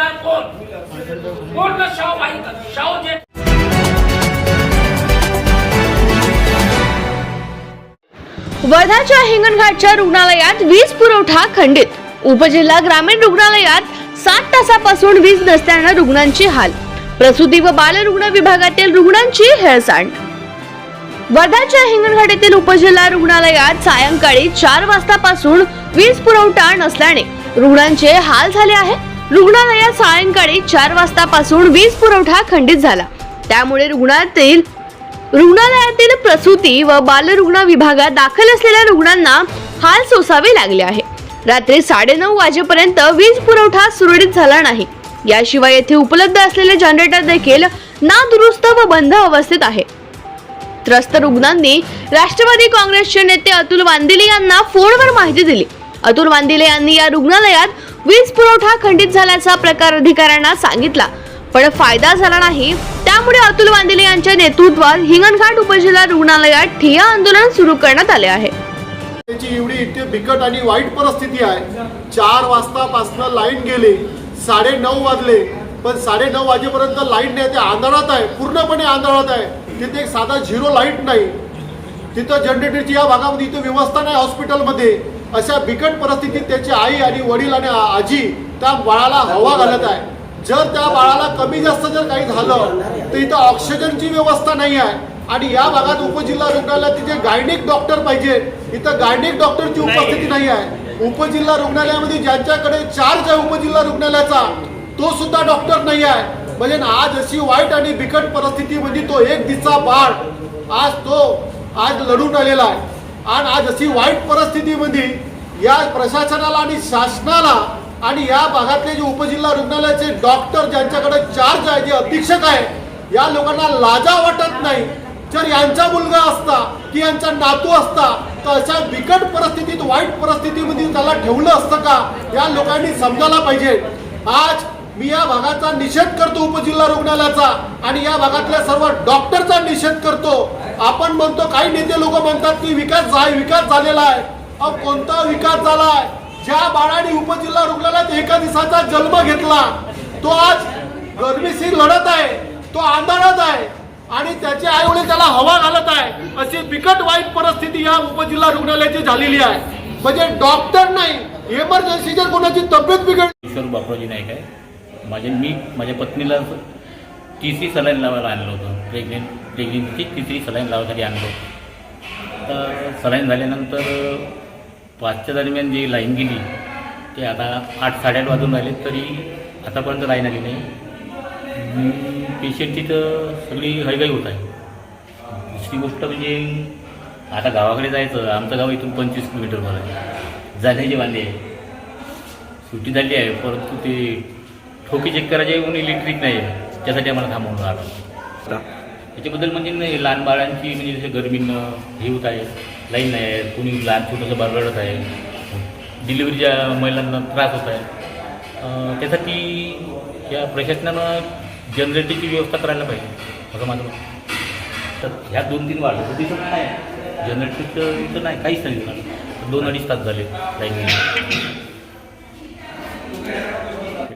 जबाबदार कोण? पूर्ण शाहू माहीत शाहू जे वर्धाच्या हिंगणघाटच्या रुग्णालयात वीज पुरवठा खंडित. उपजिल्हा ग्रामीण रुग्णालयात सात तासापासून वीज नसल्यानं रुग्णांची हाल. प्रसूती व बालरुग्ण विभागातील रुग्णांची हेळसांड. वर्धाच्या हिंगणघाट येथील उपजिल्हा रुग्णालयात सायंकाळी चार वाजतापासून वीज पुरवठा नसल्याने रुग्णांचे हाल झाले आहे रुग्णालयात सायंकाळी चार वाजतापासून वीज पुरवठा खंडित झाला. त्यामुळे रुग्णातील रुग्णालयातील प्रसूती व बालरुग्ण विभागात दाखल असलेल्या रुग्णांना हाल सोसावे लागले आहे. रात्री साडेनऊ वाजेपर्यंत वीज पुरवठा सुरळीत झाला नाही. याशिवाय येथे उपलब्ध असलेले जनरेटर देखील नादुरुस्त व बंद अवस्थेत आहे. त्रस्त रुग्णांनी राष्ट्रवादी काँग्रेसचे नेते अतुल वांदिले यांना फोनवर माहिती दिली. अतुल वांदिले यांनी या रुग्णालयात वीज पुरवठा खंडित झाल्याचा प्रकार अधिकाऱ्यांना सांगितला. पण फायदा झाला नाही. त्यामुळे अतुल वांदिले यांच्या नेतृत्वात हिंगणघाट उपजिल्हा रुग्णालयात ठिय्या आंदोलन सुरू करण्यात आले आहे. त्याची एवढी इतकी बिकट आणि वाईट परिस्थिती आहे. चार वाजतापासनं लाईन गेली साडे नऊ वाजले. पण साडे नऊ वाजेपर्यंत लाइट नाही ते आंधळात आहे पूर्णपणे आंधळात आहे. तिथे एक साधा झिरो लाइट नाही. तिथं जनरेटरची या भागामध्ये इथं व्यवस्था नाही हॉस्पिटलमध्ये. अशा बिकट परिस्थितीत त्याची आई आणि वडील आणि आजी त्या बाळाला हवा घालत आहे. जर त्या बाळाला कमी जास्त जर काही झालं तर इथं ऑक्सिजनची व्यवस्था नाही आहे. आणि या भागात उपजिल्हा रुग्णालयात तिथे गायनिक डॉक्टर पाहिजे. इथं गायनिक डॉक्टरची उपस्थिती नाही आहे. उपजिल्हा रुग्णालयामध्ये ज्यांच्याकडे चार्ज आहे उपजिल्हा रुग्णालयाचा तो सुद्धा डॉक्टर नाही आहे. म्हणजे आज अशी वाईट आणि बिकट परिस्थितीमध्ये तो एक दिवसा बाळ आज तो आज लढून आलेला आहे. आणि आज अशी वाईट परिस्थितीमध्ये या प्रशासनाला आणि शासनाला आणि या भागातले जे उपजिल्हा रुग्णालयाचे डॉक्टर ज्यांच्याकडे चार्ज आहे जे अधीक्षक आहे या लोकांना लाजा वाटत नाही. जर यांचा मुलगा असता की यांचा नातू असता तर अशा बिकट परिस्थितीत वाईट परिस्थितीमध्ये त्याला ठेवलं असतं का? या लोकांनी समजायला पाहिजे. आज मी या भागाचा निषेध करतो उपजिल्हा रुग्णालयाचा आणि या भागातल्या सर्व डॉक्टरचा निषेध करतो. आपण म्हणतो काही नेते लोक म्हणतात की विकास झा- विकास झालेला आहे. अहो कोणता विकास झाला ज्या बाळाने उपजिल्हा रुग्णालयात एका दिवसाचा जन्म घेतला तो आज गरमीशी लढत आहे तो आंधळत आहे आणि त्याचे आईवडील त्याला हवा घालत आहे. अशी बिकट वाईट परिस्थिती या उपजिल्हा रुग्णालयाची झालेली आहे. म्हणजे डॉक्टर नाही इमर्जन्सी जर कोणाची तब्येत बिघड ईश्वर नाईक आहे. माझ्या मी माझ्या पत्नीला तिसरी सलाईन लावायला आणलं होतं. प्रेग्नेंट प्रेग्नेंटची तिसरी सलाईन लावायसाठी आणलं होतं. तर सलाईन झाल्यानंतर पाचच्या दरम्यान जी लाईन गेली ते आता आठ साडेआठ वाजून राहिले तरी आतापर्यंत लाईन आली नाही. पेशंटची तर सगळी हळगाई होत आहे. दुसरी गोष्ट म्हणजे आता गावाकडे जायचं आमचं गाव इथून पंचवीस किलोमीटरवर आहे. जाण्याची वांदे आहे. सुट्टी झाली आहे परंतु ते ठोकी चेक करायचे म्हणून इलेक्ट्रिक नाही आहे त्यासाठी आम्हाला थांबवून राहिलं. त्याच्याबद्दल म्हणजे नाही लहान बाळांची म्हणजे जसे गरमीनं हे होत आहे लाईन नाही आहे कोणी लहान छोटंसं बाळ रडत आहे डिलिव्हरीच्या महिलांना त्रास होत आहे. त्यासाठी या प्रशासनानं जनरेटरची व्यवस्था करायला पाहिजे असं माझं. तर ह्या दोन तीन वाढलं तर तिथं नाही. जनरेटरचं इथं नाही काहीच नाही दोन अडीच तास झाले लाईन